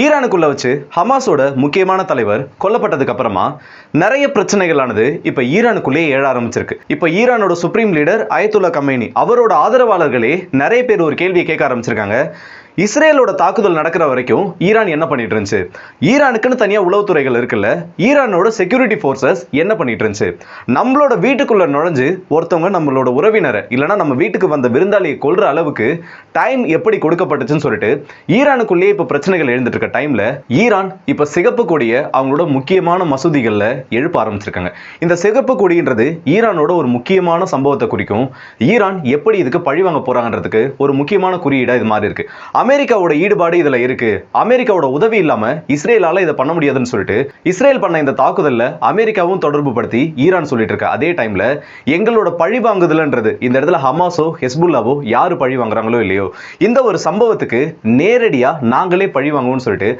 ஈரானுக்குள்ள வச்சு ஹமாஸோட முக்கியமான தலைவர் கொல்லப்பட்டதுக்கு அப்புறமா நிறைய பிரச்சனைகளானது இப்ப ஈரானுக்குள்ளேயே எழ ஆரம்பிச்சிருக்கு. இப்ப ஈரானோட சுப்ரீம் லீடர் அயத்துல்லா கமேனி அவரோட ஆதரவாளர்களே நிறைய பேர் ஒரு கேள்வியை கேட்க ஆரம்பிச்சிருக்காங்க. இஸ்ரேலோட தாக்குதல் நடக்கிற வரைக்கும் ஈரான் என்ன பண்ணிட்டு இருந்துச்சு? ஈரானுக்குன்னு தனியா உளவுத்துறைகள் இருக்குல்ல ஈரானோட செக்யூரிட்டி ஃபோர்ஸஸ் என்ன பண்ணிட்டு இருந்துச்சு? நம்மளோட வீட்டுக்குள்ள நுழைஞ்சு ஒருத்தவங்க நம்மளோட உறவினரை இல்லைனா நம்ம வீட்டுக்கு வந்த விருந்தாளியை கொள்ற அளவுக்கு டைம் எப்படி கொடுக்கப்பட்டுச்சுன்னு சொல்லிட்டு ஈரானுக்குள்ளேயே இப்ப பிரச்சனைகள் எழுந்துட்டு இருக்க டைம்ல ஈரான் இப்ப சிகப்பு கொடியை அவங்களோட முக்கியமான மசூதிகள்ல எழுப்ப ஆரம்பிச்சிருக்காங்க. இந்த சிகப்பு கொடின்றது ஈரானோட ஒரு முக்கியமான சம்பவத்தை குறிக்கும். ஈரான் எப்படி இதுக்கு பழி வாங்க போறாங்கன்றதுக்கு ஒரு முக்கியமான குறியீடாக இது மாதிரி இருக்கு. அமெரிக்காவோட ஈடுபாடு இதுல இருக்கு. அமெரிக்காவோட உதவி இல்லாம இஸ்ரேலால இதை பண்ண முடியாதுன்னு சொல்லிட்டு இஸ்ரேல் பண்ண இந்த தாக்குதல்ல அமெரிக்காவும் தொடர்பு படுத்தி ஈரான் சொல்லிட்டு இருக்க. அதே டைம்ல எங்களோட பழி வாங்குதல்ன்றது இந்த இடத்துல ஹமாஸோ ஹெஸ்புல்லாவோ யாரு பழி வாங்குறாங்களோ இல்லையோ இந்த ஒரு சம்பவத்துக்கு நேரடியா நாங்களே பழி வாங்குவோம்னு சொல்லிட்டு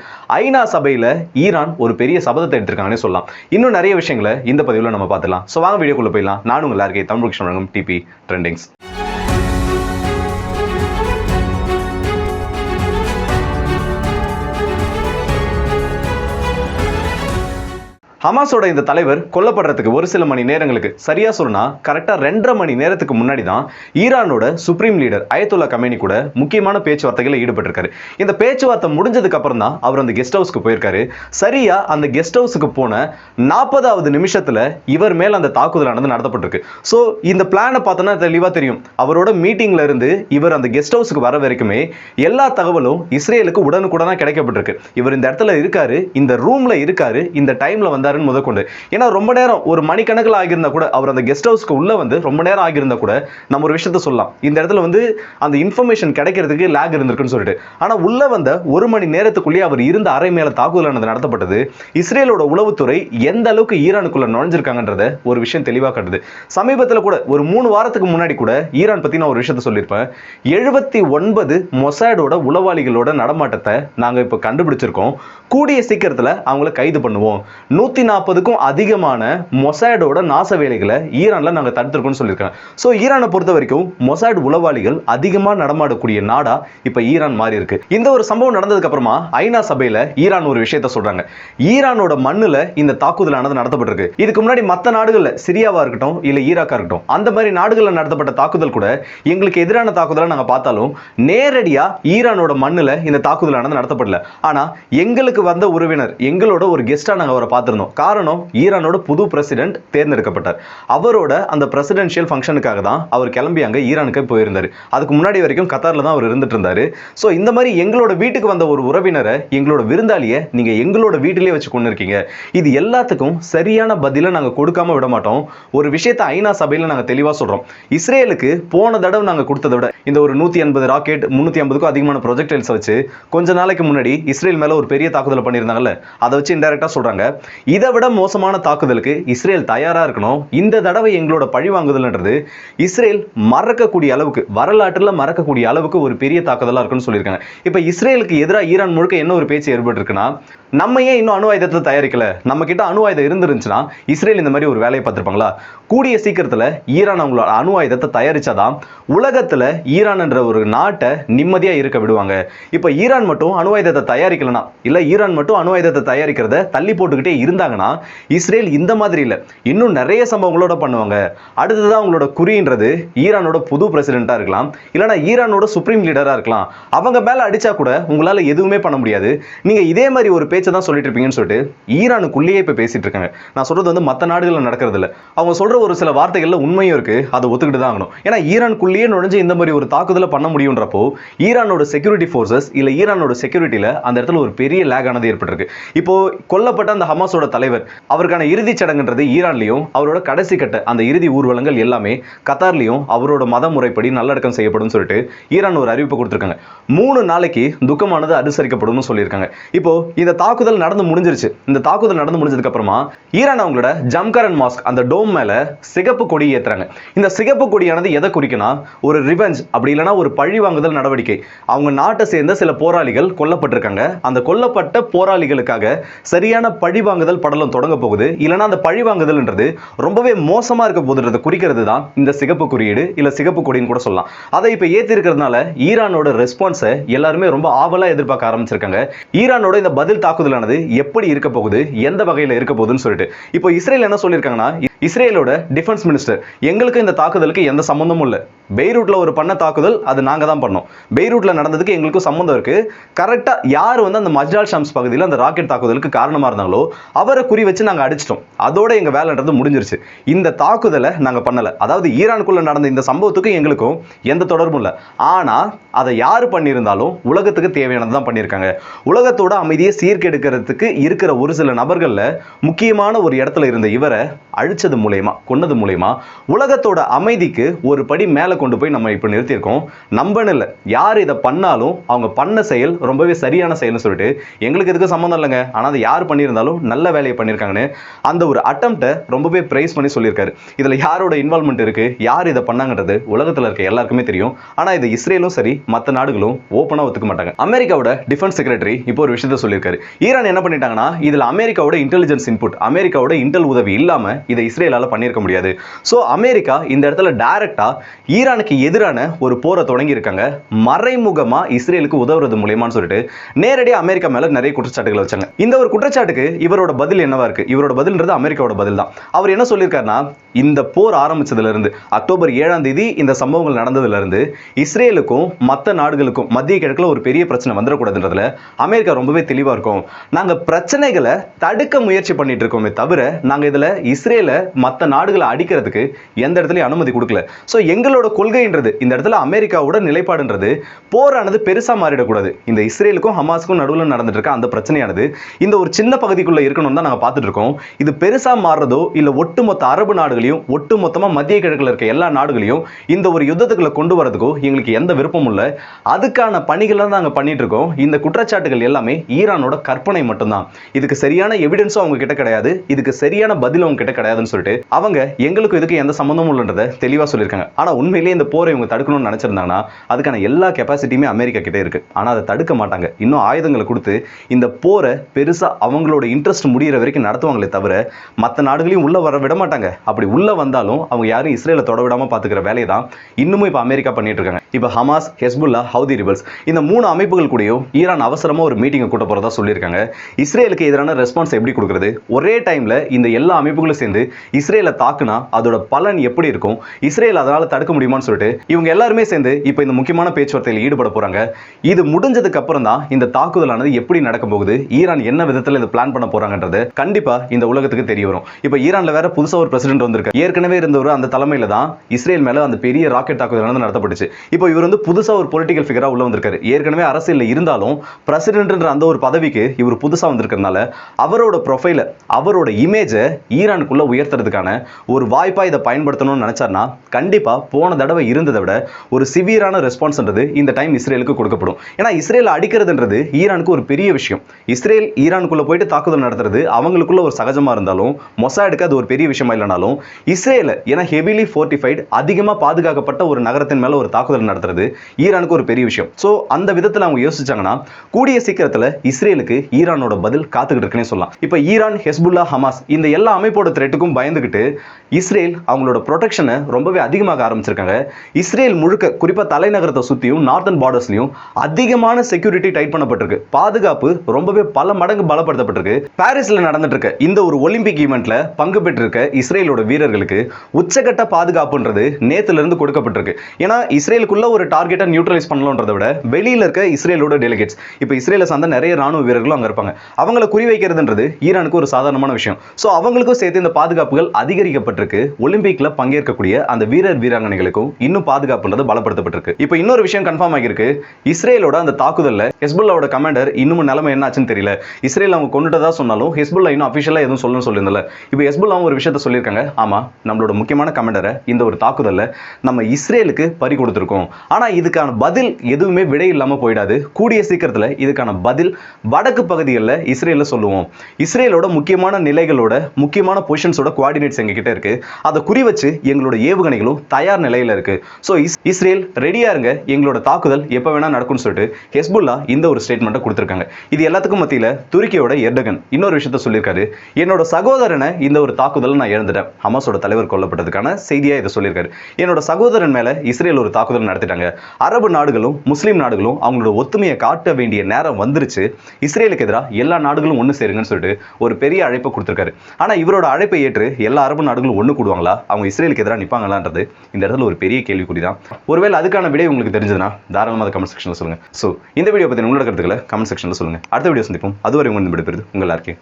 ஐநா சபையில ஈரான் ஒரு பெரிய சபதத்தை எடுத்திருக்காங்கன்னு சொல்லலாம். இன்னும் நிறைய விஷயங்களை இந்த பதிவுல நம்ம பார்த்துலாம் ஸோ வாங்க வீடியோக்குள்ள போயிடலாம். நானும் உங்க எல்லாருக்கே தமிழ் கிருஷ்ணன் டிபி ட்ரெண்டிங்ஸ் ஹமாஸோட இந்த தலைவர் கொல்லப்படுறதுக்கு ஒரு சில மணி நேரங்களுக்கு சரியா சொன்னா கரெக்டா ரெண்டரை மணி நேரத்துக்கு முன்னாடி தான் ஈரானோட சுப்ரீம் லீடர் அயத்துல்லா கமேனி கூட முக்கியமான பேச்சுவார்த்தைகளை ஈடுபட்டிருக்காரு. இந்த பேச்சுவார்த்தை முடிஞ்சதுக்கு அப்புறம் தான் அவர் அந்த கெஸ்ட் ஹவுஸ்க்கு போயிருக்காரு. சரியா அந்த கெஸ்ட் ஹவுஸுக்கு போன நாற்பதாவது நிமிஷத்துல இவர் மேல் அந்த தாக்குதலானது நடத்தப்பட்டிருக்கு. ஸோ இந்த பிளானை பார்த்தோன்னா தெளிவா தெரியும். அவரோட மீட்டிங்ல இருந்து இவர் அந்த கெஸ்ட் ஹவுஸுக்கு வர வரைக்குமே எல்லா தகவலும் இஸ்ரேலுக்கு உடனுக்குடனா கிடைக்கப்பட்டிருக்கு. இவர் இந்த இடத்துல இருக்காரு இந்த ரூம்ல இருக்காரு இந்த டைம்ல வந்தாருன்னு முதற்கொண்டு ஏன்னா ரொம்ப நேரம் ஒரு மணிக்கணக்கில் ஆகியிருந்தா கூட அவர் அந்த கெஸ்ட் ஹவுஸ்க்கு உள்ளே வந்து ரொம்ப நேரம் ஆகியிருந்தா கூட நம்ம ஒரு விஷயத்த சொல்லலாம். இந்த இடத்துல வந்து அந்த இன்ஃபர்மேஷன் கிடைக்கிறதுக்கு லேக் இருந்திருக்குன்னு சொல்லிட்டு. ஆனால் உள்ளே வந்த ஒரு மணி நேரத்துக்குள்ளேயே அவர் இருந்த அறை மேலே தாக்குதலானது நடத்தப்பட்டது. இஸ்ரேலோட உளவுத்துறை எந்த அளவுக்கு ஈரானுக்குள்ளே நுழைஞ்சிருக்காங்கன்றத ஒரு விஷயம் தெளிவாக காட்டுது. சமீபத்தில் கூட ஒரு மூணு வாரத்துக்கு முன்னாடி கூட ஈரான் பற்றி நான் ஒரு விஷயத்த சொல்லியிருப்பேன். எழுபத்தி ஒன்பது மொசாடோட உளவாளிகளோட நடமாட்டத்தை நாங்கள் இப்போ கண்டுபிடிச்சிருக்கோம். கூடிய சீக்கிரத்தில் அவங்கள கைது பண்ணுவோம். நூற்றி நூத்தி நாற்பதுக்கும் அதிகமான மொசாடோட நாச வேலைகளை ஈரான்ல நாங்க தடுத்திருக்கோம்னு சொல்லியிருக்காங்க. ஸோ ஈரானை பொறுத்த வரைக்கும் மொசாட் உளவாளிகள் அதிகமா நடமாடக்கூடிய நாடா இப்ப ஈரான் மாறி இருக்கு இந்த ஒரு சம்பவம் நடந்ததுக்கு அப்புறமா ஐநா சபையில ஈரான் ஒரு விஷயத்த சொல்றாங்க. ஈரானோட மண்ணுல இந்த தாக்குதலானது நடத்தப்பட்டிருக்கு. இதுக்கு முன்னாடி மற்ற நாடுகள்ல சிரியாவா இருக்கட்டும் இல்ல ஈராக்கா இருக்கட்டும் அந்த மாதிரி நாடுகள்ல நடத்தப்பட்ட தாக்குதல் கூட எங்களுக்கு எதிரான தாக்குதலை நாங்க பார்த்தாலும் நேரடியா ஈரானோட மண்ணுல இந்த தாக்குதலானது நடத்தப்படல. ஆனா எங்களுக்கு வந்த உறவினர் எங்களோட ஒரு கெஸ்டா நாங்க அவரை பார்த்திருந்தோம். காரணம் ஈரானோட புது பிரசிடென்ட் தேர்ந்தெடுக்கப்பட்டார். அவரோட அந்த பிரசிடென்ஷியல் ஃபங்க்ஷனுக்காக தான் அவர் கிளம்பி அங்கே ஈரானுக்கு போயிருந்தார். அதுக்கு முன்னாடி வரைக்கும் கத்தார்ல தான் அவர் இருந்துட்டு இருந்தார். ஸோ இந்த மாதிரி எங்களோட வீட்டுக்கு வந்த ஒரு உறவினரை எங்களோட விருந்தாளியை நீங்கள் எங்களோட வீட்டிலேயே வச்சு கொண்டு இருக்கீங்க இது எல்லாத்துக்கும் சரியான பதிலை நாங்கள் கொடுக்காம விட மாட்டோம். ஒரு விஷயத்தை ஐநா சபையில் நாங்கள் தெளிவாக சொல்கிறோம் இஸ்ரேலுக்கு போன தடவை நாங்கள் கொடுத்ததை விட இந்த ஒரு நூற்றி எண்பது ராக்கெட் முந்நூற்றி ஐம்பதுக்கும் அதிகமான ப்ரொஜெக்டைல்ஸை வச்சு கொஞ்ச நாளைக்கு முன்னாடி இஸ்ரேல் மேலே ஒரு பெரிய தாக்குதல் பண்ணியிருந்தாங்கல்ல அதை வச்சு இன்டெரக்டாக சொல்கிறாங்க இது இதை விட மோசமான தாக்குதலுக்கு இஸ்ரேல் தயாரா இருக்கணும். இந்த தடவை எங்களோட பழி வாங்குதல்ன்றது இஸ்ரேல் மறக்கக்கூடிய அளவுக்கு வரலாற்றுல மறக்கக்கூடிய அளவுக்கு ஒரு பெரிய தாக்குதலா இருக்குன்னு சொல்லியிருக்காங்க. இப்ப இஸ்ரேலுக்கு எதிராக ஈரான் முழுக்க என்ன ஒரு பேச்சு ஏற்பட்டிருக்குன்னா நம்ம ஏன் இன்னும் அணு ஆயுதத்தை தயாரிக்கல? நம்ம கிட்ட அணு ஆயுதம் இருந்துருந்துச்சுன்னா இஸ்ரேல் இந்த மாதிரி ஒரு வேலையை பார்த்துருப்பாங்களா? கூடிய சீக்கிரத்தில் ஈரான் அவங்களோட அணு ஆயுதத்தை தயாரிச்சாதான் உலகத்தில் ஈரான்ன்ற ஒரு நாட்டை நிம்மதியாக இருக்க விடுவாங்க. இப்போ ஈரான் மட்டும் அணு ஆயுதத்தை தயாரிக்கலனா இல்லை ஈரான் மட்டும் அணு ஆயுதத்தை தயாரிக்கிறத தள்ளி போட்டுக்கிட்டே இருந்தாங்கன்னா இஸ்ரேல் இந்த மாதிரி இல்லை. இன்னும் நிறைய சம்பவங்களோட பண்ணுவாங்க. அடுத்ததான் அவங்களோட குறின்றது ஈரானோட புது பிரசிடென்ட்டா இருக்கலாம். இல்லைனா ஈரானோட சுப்ரீம் லீடராக இருக்கலாம். அவங்க மேலே அடித்தா கூட உங்களால் எதுவுமே பண்ண முடியாது. நீங்கள் இதே மாதிரி ஒரு பேச்சு தான் சொல்லிட்டு இருப்பீங்கன்னு சொல்லிட்டு ஈரானுக்குள்ளேயே இப்போ பேசிட்டு இருக்காங்க நான் சொல்றது வந்து மற்ற நாடுகளில் நடக்கிறது இல்லை அவங்க சொல்ற ஒரு சில வார்த்தைகளில் உண்மையும் இருக்கு. அதை ஒத்துக்கிட்டு தான் ஆகணும். ஏன்னா ஈரானுக்குள்ளேயே நுழைஞ்சு இந்த மாதிரி ஒரு தாக்குதலை பண்ண முடியுன்றப்போ ஈரானோட செக்யூரிட்டி ஃபோர்ஸஸ் இல்லை ஈரானோட செக்யூரிட்டியில் அந்த இடத்துல ஒரு பெரிய லேக் ஆனது ஏற்பட்டிருக்கு. இப்போ கொல்லப்பட்ட அந்த ஹமாஸோட தலைவர் அவருக்கான இறுதிச் சடங்குன்றது ஈரான்லயும் அவரோட கடைசி கட்ட அந்த இறுதி ஊர்வலங்கள் எல்லாமே கத்தார்லயும் அவரோட மத முறைப்படி நல்லடக்கம் செய்யப்படும் சொல்லிட்டு ஈரான் ஒரு அறிவிப்பு கொடுத்துருக்காங்க. மூணு நாளைக்கு துக்கமானது அனுசரிக்கப்படும் சொல்லியிருக்காங்க. இப்போ இந்த தாக்குதல் நடந்து முடிஞ்சிருச்சு. இந்த தாக்குதல் நடந்து முடிஞ்சதுக்கு அப்புறமா ஈரான் அவங்களோட ஜம்கரன் மாஸ்க் அந்த டோம் மேல சிகப்பு கொடி ஏத்துறாங்க. இந்த சிகப்பு கொடியானது எதை குறிக்கனா ஒரு ரிவெஞ்ச் அப்படி இல்லைன்னா ஒரு பழி வாங்குதல் நடவடிக்கை. அவங்க நாட்டை சேர்ந்த சில போராளிகள் கொல்லப்பட்டிருக்காங்க. அந்த கொல்லப்பட்ட போராளிகளுக்காக சரியான பழி வாங்குதல் படலம் தொடங்க போகுது. இல்லைன்னா அந்த பழி வாங்குதல்ன்றது ரொம்பவே மோசமா இருக்க போகுதுன்றதை குறிக்கிறது தான் இந்த சிகப்பு குறியீடு இல்ல சிகப்பு கொடின்னு கூட சொல்லலாம். அதை இப்ப ஏத்தி இருக்கிறதுனால ஈரானோட ரெஸ்பான்ஸை எல்லாருமே ரொம்ப ஆவலா எதிர்பார்க்க ஆரம்பிச்சிருக்காங்க. ஈரானோட இந்த பதில் தாக்குதலானது எப்படி இருக்க போகுது எந்த வகையில் இருக்க போகுதுன்னு சொல்லிட்டு. இப்போ இஸ்ரேல் என்ன சொல்லியிருக்காங்கன்னா இஸ்ரேலோட டிஃபென்ஸ் மினிஸ்டர் எங்களுக்கு இந்த தாக்குதலுக்கு எந்த சம்மந்தமும் இல்லை. பெய்ரூட்டில் ஒரு பண்ண தாக்குதல் அது நாங்கள் தான் பண்ணோம். பெய்ரூட்டில் நடந்ததுக்கு எங்களுக்கும் சம்மந்தம் இருக்குது கரெக்டாக யார் வந்து அந்த மஜ்டால் ஷாம்ஸ் பகுதியில் அந்த ராக்கெட் தாக்குதலுக்கு காரணமாக இருந்தாங்களோ அவரை குறி வச்சு நாங்கள் அடிச்சிட்டோம். அதோட எங்கள் வேலைன்றது முடிஞ்சிருச்சு. இந்த தாக்குதலை நாங்கள் பண்ணலை. அதாவது ஈரானுக்குள்ளே நடந்த இந்த சம்பவத்துக்கும் எங்களுக்கும் எந்த தொடர்பும் இல்லை. ஆனால் அதை யார் பண்ணியிருந்தாலும் உலகத்துக்கு தேவையானது தான் பண்ணியிருக்காங்க. உலகத்தோட அமைதியை சீர்கெடுக்கிறதுக்கு இருக்கிற ஒரு சில நபர்களில் முக்கியமான ஒரு இடத்துல இருந்த இவரை அழிச்சது மூலயமா கொன்னது மூலயமா உலகத்தோட அமைதிக்கு ஒரு படி மேலே கொண்டு போய் நம்ம இப்போ நிறுத்தியிருக்கோம். நம்பன்னு இல்லை. யார் இதை பண்ணாலும் அவங்க பண்ண செயல் ரொம்பவே சரியான செயல்னு சொல்லிட்டு எங்களுக்கு இதுக்கு சம்மந்தம் இல்லைங்க. ஆனால் அதை யார் பண்ணியிருந்தாலும் நல்ல வேலையை பண்ணியிருக்காங்கன்னு அந்த ஒரு அட்டம்ப்டை ரொம்பவே ப்ரைஸ் பண்ணி சொல்லியிருக்காரு. இதில் யாரோட இன்வால்மெண்ட் இருக்கு? யார் இதை பண்ணாங்கன்றது உலகத்தில் இருக்க எல்லாருக்குமே தெரியும். ஆனால் இது இஸ்ரேலும் சரி மற்ற நாடுகளும் ஓப்பனாக ஒத்துக்க மாட்டாங்க. அமெரிக்காவோட டிஃபென்ஸ் செக்ரட்டரி இப்போ ஒரு விஷயத்த சொல்லியிருக்காரு. ஈரான் என்ன பண்ணிட்டாங்கன்னா இதில் அமெரிக்காவோட இன்டெலிஜென்ஸ் இன்புட் அமெரிக்காவோட இன்டெல் உதவி இல்லாமல் இதை இஸ்ரேலால் பண்ணியிருக்க முடியாது. ஸோ அமெரிக்கா இந்த இடத்துல டைரெக்டாக ஈரானுக்கு எதிரான ஒரு போரை தொடங்கியிருக்காங்க மறைமுகமாக இஸ்ரேலுக்கு உதவுறது மூலியமான்னு சொல்லிட்டு நேரடியாக அமெரிக்கா மேலே நிறைய குற்றச்சாட்டுகளை வச்சாங்க. இந்த ஒரு குற்றச்சாட்டுக்கு இவரோட பதில் என்னவா இருக்குது இவரோட பதில்ன்றது அமெரிக்காவோட பதில் தான் அவர் என்ன சொல்லியிருக்காருன்னா இந்த போர் ஆரம்பித்ததுலேருந்து அக்டோபர் ஏழாம் தேதி இந்த சம்பவங்கள் நடந்ததுலேருந்து இஸ்ரேலுக்கும் மற்ற நாடுகளுக்கும் மத்திய கிழக்கில் ஒரு பெரிய பிரச்சனை வந்துடக்கூடாதுன்றதுல அமெரிக்கா ரொம்பவே தெளிவாக இருக்கும். நாங்கள் பிரச்சனைகளை தடுக்க முயற்சி பண்ணிட்டு இருக்கோமே தவிர நாங்கள் இதில் இஸ்ரேலை மற்ற நாடுகளை அடிக்கிறதுக்கு எந்த இடத்துலையும் அனுமதி கொடுக்கல. ஸோ எங்களோட கொள்கைன்றது இந்த இடத்துல அமெரிக்காவோட நிலைப்பாடுன்றது போரானது பெருசாக மாறிடக்கூடாது. இந்த இஸ்ரேலுக்கும் ஹமாஸுக்கும் நடுவில் நடந்துட்டு இருக்க அந்த பிரச்சனையானது இந்த ஒரு சின்ன பகுதிக்குள்ளே இருக்கணும்னு தான் நாங்கள் பார்த்துட்டு இருக்கோம். இது பெருசாக மாறுறதோ இல்லை ஒட்டுமொத்த அரபு நாடுகள் நாடுகளையும் ஒட்டுமொத்தமா மத்திய கிழக்குல இருக்க எல்லா நாடுகளையும் இந்த ஒரு யுத்தத்துக்குள்ள கொண்டு வரதுக்கோ எங்களுக்கு எந்த விருப்பமும் இல்லை. அதுக்கான பணிகளை நாங்கள் பண்ணிட்டு இருக்கோம். இந்த குற்றச்சாட்டுகள் எல்லாமே ஈரானோட கற்பனை மட்டும்தான். இதுக்கு சரியான எவிடன்ஸும் அவங்க கிட்ட கிடையாது. இதுக்கு சரியான பதில் அவங்க கிட்ட கிடையாதுன்னு சொல்லிட்டு அவங்க எங்களுக்கும் இதுக்கு எந்த சம்மந்தமும் இல்லைன்றதை தெளிவா சொல்லியிருக்காங்க. ஆனா உண்மையிலேயே இந்த போரை இவங்க தடுக்கணும்னு நினைச்சிருந்தாங்கன்னா அதுக்கான எல்லா கெப்பாசிட்டியுமே அமெரிக்கா கிட்ட இருக்கு. ஆனா அதை தடுக்க மாட்டாங்க. இன்னும் ஆயுதங்களை கொடுத்து இந்த போரை பெருசா அவங்களோட இன்ட்ரெஸ்ட் முடிகிற வரைக்கும் நடத்துவாங்களே தவிர மற்ற நாடுகளையும் உள்ள வர விட மாட்டாங்க. அப்படி உள்ள வந்தாலும் அவங்க யாரும் இஸ்ரேலை தொட விடாம பாத்துக்கிற வேலையை தான் இன்னமும் இப்போ அமெரிக்கா பண்ணிட்டு இருக்காங்க. இப்ப ஹமாஸ் ஹெஸ்புல்லா ஹவுதி ரிபல்ஸ் இந்த மூணு அமைப்புகள் கூடயும் ஈரான் அவசரமா ஒரு மீட்டிங்கை கூட்ட போறதா சொல்லியிருக்காங்க. இஸ்ரேலுக்கு எதிரான ரெஸ்பான்ஸ் எப்படி கொடுக்குறது? ஒரே டைம்ல இந்த எல்லா அமைப்புகளும் சேர்ந்து இஸ்ரேலை தாக்குனா அதோட பலன் எப்படி இருக்கும்? இஸ்ரேல் அதனால தடுக்க முடியுமான்னு சொல்லிட்டு இவங்க எல்லாருமே சேர்ந்து இப்போ இந்த முக்கியமான பேச்சுவார்த்தையில் ஈடுபட போறாங்க. இது முடிஞ்சதுக்கு அப்புறம் தான் இந்த தாக்குதலானது எப்படி நடக்க போகுது? ஈரான் என்ன விதத்தில் இதை பிளான் பண்ண போகிறாங்கன்றது கண்டிப்பா இந்த உலகத்துக்கு தெரிய வரும். இப்போ ஈரானில் வேற புதுசாக ஒரு பிரசிடென்ட் வந்திருக்கு ஏற்கனவே இருந்தவர் அந்த தலைமையில தான் இஸ்ரேல் மேல அந்த பெரிய ராக்கெட் தாக்குதல் நடத்தப்பட்டுச்சு. இப்போ இவர் வந்து புதுசா ஒரு பொலிட்டிக்கல் ஃபிகரா உள்ள வந்திருக்காரு. ஏற்கனவே அரசியல் இருந்தாலும் பிரசிடென்ட்ன்ற அந்த ஒரு பதவிக்கு இவர் புதுசா வந்திருக்கிறதுனால அவரோட ப்ரொஃபைல அவரோட இமேஜை ஈரானுக்குள்ள உயர்த்துறதுக்கான ஒரு வாய்ப்பா இதை பயன்படுத்தணும்னு நினைச்சார்னா கண்டிப்பா போன தடவை இருந்ததை விட ஒரு சிவியரான ரெஸ்பான்ஸ்ன்றது இந்த டைம் இஸ்ரேலுக்கு கொடுக்கப்படும். ஏன்னா இஸ்ரேல் அடிக்கிறதுன்றது ஈரானுக்கு ஒரு பெரிய விஷயம். இஸ்ரேல் ஈரானுக்குள்ள போயிட்டு தாக்குதல் நடத்துறது அவங்களுக்குள்ள ஒரு சகஜமா இருந்தாலும் மொசாடுக்கு அது ஒரு பெரிய விஷயமா இல்லைனாலும் இஸ்ரேல ஏன்னா ஹெவிலி ஃபோர்டிஃபைடு அதிகமாக பாதுகாக்கப்பட்ட ஒரு நகரத்தின் மேலே ஒரு தாக்குதல் நடத்துறது ஈரானுக்கு ஒரு பெரிய விஷயம். ஸோ அந்த விதத்தில் அவங்க யோசிச்சாங்கன்னா கூடிய சீக்கிரத்தில் இஸ்ரேலுக்கு ஈரானோட பதில் காத்துக்கிட்டு இருக்குன்னே சொல்லலாம். இப்போ ஈரான் ஹெஸ்புல்லா ஹமாஸ் இந்த எல்லா அமைப்போட த்ரெட்டுக்கும் பயந்துக்கிட்டு இஸ்ரேல் அவங்களோட ப்ரொடெக்ஷனை ரொம்பவே அதிகமாக ஆரம்பிச்சிருக்காங்க. இஸ்ரேல் முழுக்க குறிப்பாக தலைநகரத்தை சுற்றியும் நார்த்தன் பார்டர்ஸ்லையும் அதிகமான செக்யூரிட்டி டைட் பண்ணப்பட்டிருக்கு. பாதுகாப்பு ரொம்பவே பல மடங்கு பலப்படுத்தப்பட்டிருக்கு. பாரிஸில் நடந்துட்டு இருக்க இந்த ஒரு ஒலிம்பிக் ஈவெண்ட்ல பங்கு பெற்றிருக்க இஸ்ரேலோட வீரர் வீரர்களுக்கு உச்சகட்ட பாதுகாப்புன்றது நேத்துல இருந்து கொடுக்கப்பட்டிருக்கு. ஏன்னா இஸ்ரேலுக்குள்ள ஒரு டார்கெட்டை நியூட்ரலைஸ் பண்ணலாம்ன்றதை விட வெளியில இருக்க இஸ்ரேலோட டெலிகேட்ஸ் இப்போ இஸ்ரேலை சார்ந்த நிறைய ராணுவ வீரர்களும் அங்க இருப்பாங்க. அவங்கள குறிவைக்கிறதுன்றது ஈரானுக்கு ஒரு சாதாரணமான விஷயம். ஸோ அவங்களுக்கும் சேர்த்து இந்த பாதுகாப்புகள் அதிகரிக்கப்பட்டிருக்கு. ஒலிம்பிக்ல பங்கேற்கக்கூடிய அந்த வீரர் வீராங்கனைகளுக்கும் இன்னும் பாதுகாப்புன்றது பலப்படுத்தப்பட்டிருக்கு. இப்போ இன்னொரு விஷயம் கன்ஃபார்ம் ஆகியிருக்கு. இஸ்ரேலோட அந்த தாக்குதல்ல ஹெஸ்புல்லாவோட கமாண்டர் இன்னும் நிலைமை என்னாச்சுன்னு தெரியல. இஸ்ரேல் அவங்க கொண்டுட்டதா சொன்னாலும் ஹெஸ்புல்லா இன்னும் அஃபிஷியலாக எதுவும் சொல்லணும்னு சொல்லியிருந்தல. இப்போ ஹெஸ்புல்லாவும் ஒரு விஷயத்த சொல்லியிருக்காங்க. ஆமாம் காரணமா நம்மளோட முக்கியமான கமெண்டரை இந்த ஒரு தாக்குதலில் நம்ம இஸ்ரேலுக்கு பறி கொடுத்துருக்கோம். ஆனால் இதுக்கான பதில் எதுவுமே விடை இல்லாமல் போயிடாது. கூடிய சீக்கிரத்துல இதுக்கான பதில் வடக்கு பகுதிகளில் இஸ்ரேலில் சொல்லுவோம். இஸ்ரேலோட முக்கியமான நிலைகளோட முக்கியமான பொசிஷன்ஸோட கோஆர்டினேட்ஸ் எங்ககிட்ட இருக்குது அதை குறி வச்சு எங்களோட ஏவுகணைகளும் தயார் நிலையில இருக்கு. ஸோ இஸ்ரேல் ரெடியா இருங்க. எங்களோட தாக்குதல் எப்போ வேணா நடக்கும்னு சொல்லிட்டு ஹெஸ்புல்லா இந்த ஒரு ஸ்டேட்மெண்ட்டை கொடுத்துருக்காங்க. இது எல்லாத்துக்கும் மத்தியில் துருக்கியோட எர்டகன் இன்னொரு விஷயத்த சொல்லியிருக்காரு. என்னோட சகோதரனை இந்த ஒரு தாக்குதல் நான் இழந்துட்டேன். ஹமாஸோட தலைவர் கொல்லப்பட்டதுக்கான செய்தியாக இதை சொல்லியிருக்காரு. என்னோட சகோதரன் மேல இஸ்ரேல் ஒரு தாக்குதல் நடத்திட்டாங்க. அரபு நாடுகளும் முஸ்லீம் நாடுகளும் அவங்களோட ஒத்துமையை காட்ட வேண்டிய நேரம் வந்துருச்சு. இஸ்ரேலுக்கு எதிராக எல்லா நாடுகளும் ஒன்று சேருங்கன்னு சொல்லிட்டு ஒரு பெரிய அழைப்பை கொடுத்துருக்காரு. ஆனா இவரோட அழைப்பை ஏற்று எல்லா அரபு நாடுகளும் ஒன்று கூடுவாங்களா? அவங்க இஸ்ரேலுக்கு எதிராக நிற்பாங்களான்றது இந்த இடத்துல ஒரு பெரிய கேள்விக்குறி தான் ஒருவேளை அதுக்கான விடை உங்களுக்கு தெரிஞ்சதுன்னா தாராளமாக கமெண்ட் செக்ஷனில் சொல்லுங்க. ஸோ இந்த வீடியோ பற்றி உங்களோட கருத்துக்களை கமெண்ட் செக்ஷனில் சொல்லுங்க. அடுத்த வீடியோ சந்திப்போம். அதுவரை உங்களுக்கு விடுபெறுது உங்கள் எல்லாருக்கே